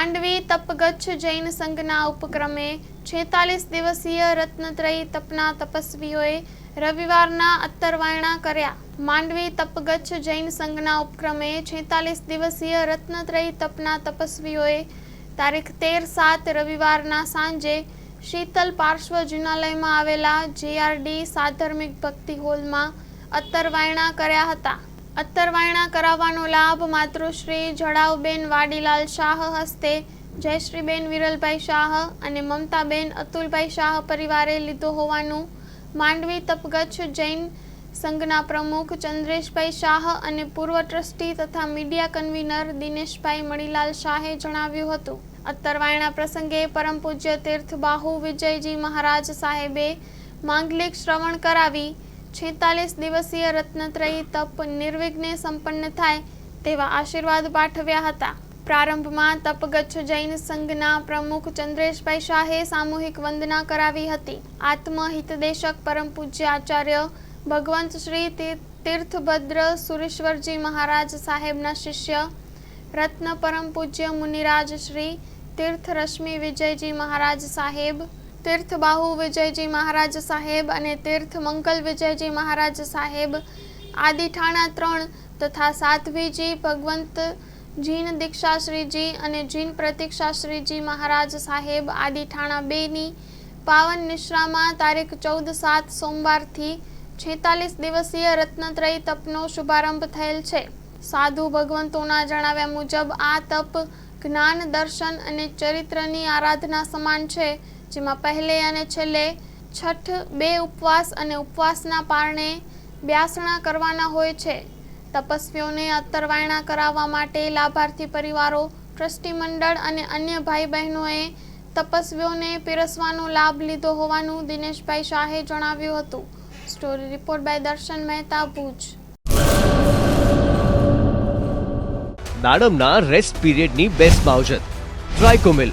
માંડવી તપગચ્છ જૈન સંઘના ઉપક્રમે છેતાલીસ દિવસીય રત્નત્રયી તપના તપસ્વીઓએ રવિવારના અત્તરવાયણા કર્યા. માંડવી તપગચ્છ જૈન સંઘના ઉપક્રમે છેતાલીસ દિવસીય રત્નત્રયી તપના તપસ્વીઓએ તારીખ તેર સાત રવિવારના સાંજે શીતલ પાર્શ્વ જિનાલયમાં આવેલા જેઆરડી સાધર્મિક ભક્તિ હોલમાં અત્તરવાયણા કર્યા હતા. અત્તરવાયણા કરાવવાનો લાભ માતૃશ્રી જડાવબેન વાડીલાલ શાહ હસ્તે જયશ્રીબેન વિરલભાઈ શાહ અને મમતાબેન અતુલભાઈ શાહ પરિવારે લીધો હોવાનું માંડવી તપગચ્છ જૈન સંઘના પ્રમુખ ચંદ્રેશભાઈ શાહ અને પૂર્વ ટ્રસ્ટી તથા મીડિયા કન્વીનર દિનેશભાઈ મણીલાલ શાહે જણાવ્યું હતું. અત્તરવાયણા પ્રસંગે પરમ પૂજ્ય તીર્થબાહુ વિજયજી મહારાજ સાહેબે માંગલિક શ્રવણ કરાવી છેતાલીસ દિવસીય રત્નત્રયી તપ નિર્વિઘ્ને સંપન્ન થાય તેવા આશીર્વાદ પાઠવ્યા હતા. પ્રારંભમાં તપગચ્છ જૈન સંઘના પ્રમુખ ચંદ્રેશભાઈ શાહે સામૂહિક વંદના કરાવી હતી. આત્મહિતદેશક પરમ પૂજ્ય આચાર્ય ભગવંત શ્રી તીર- તીર્થભદ્ર સુરેશ્વરજી મહારાજ સાહેબના શિષ્ય, રત્ન પરમ પૂજ્ય મુનિરાજ શ્રી તીર્થ રશ્મિ વિજયજી મહારાજ સાહેબ તીર્થ બાહુ વિજયજી મહારાજ સાહેબ અને તીર્થ મંગલ વિજયજી મહારાજ સાહેબ, આદિ ઠાણા ત્રણ તથા સાધ્વીજી, ભગવંત જીન દીક્ષાશ્રીજી અને જીન પ્રતિક્ષાશ્રીજી મહારાજ સાહેબ, આદિ ઠાણા બેની પાવન નિશ્રામાં તારીખ ચૌદ સાત સોમવારથી છેતાલીસ દિવસીય રત્નત્રય તપનો શુભારંભ થયેલ છે. સાધુ ભગવંતોના જણાવ્યા મુજબ આ તપ જ્ઞાન દર્શન અને ચરિત્રની આરાધના સમાન છે. જેમાં પહેલે અને છેલ્લે છઠ, બે ઉપવાસ અને ઉપવાસના પારણે બ્યાસણા કરવાના હોય છે. તપસ્વીઓને અત્તરવાયણા કરાવવા માટે લાભાર્થી પરિવારો, ટ્રસ્ટી મંડળ અને અન્ય ભાઈ બહેનોએ તપસ્વીઓને પીરસવાનો લાભ લીધો હોવાનું દિનેશભાઈ શાહે જણાવ્યું હતું. Story report by Darshan Mehta, Bhuj. દાડમના rest પીરિયડની બેસ્ટ માવજત ટ્રાઇકોમિલ.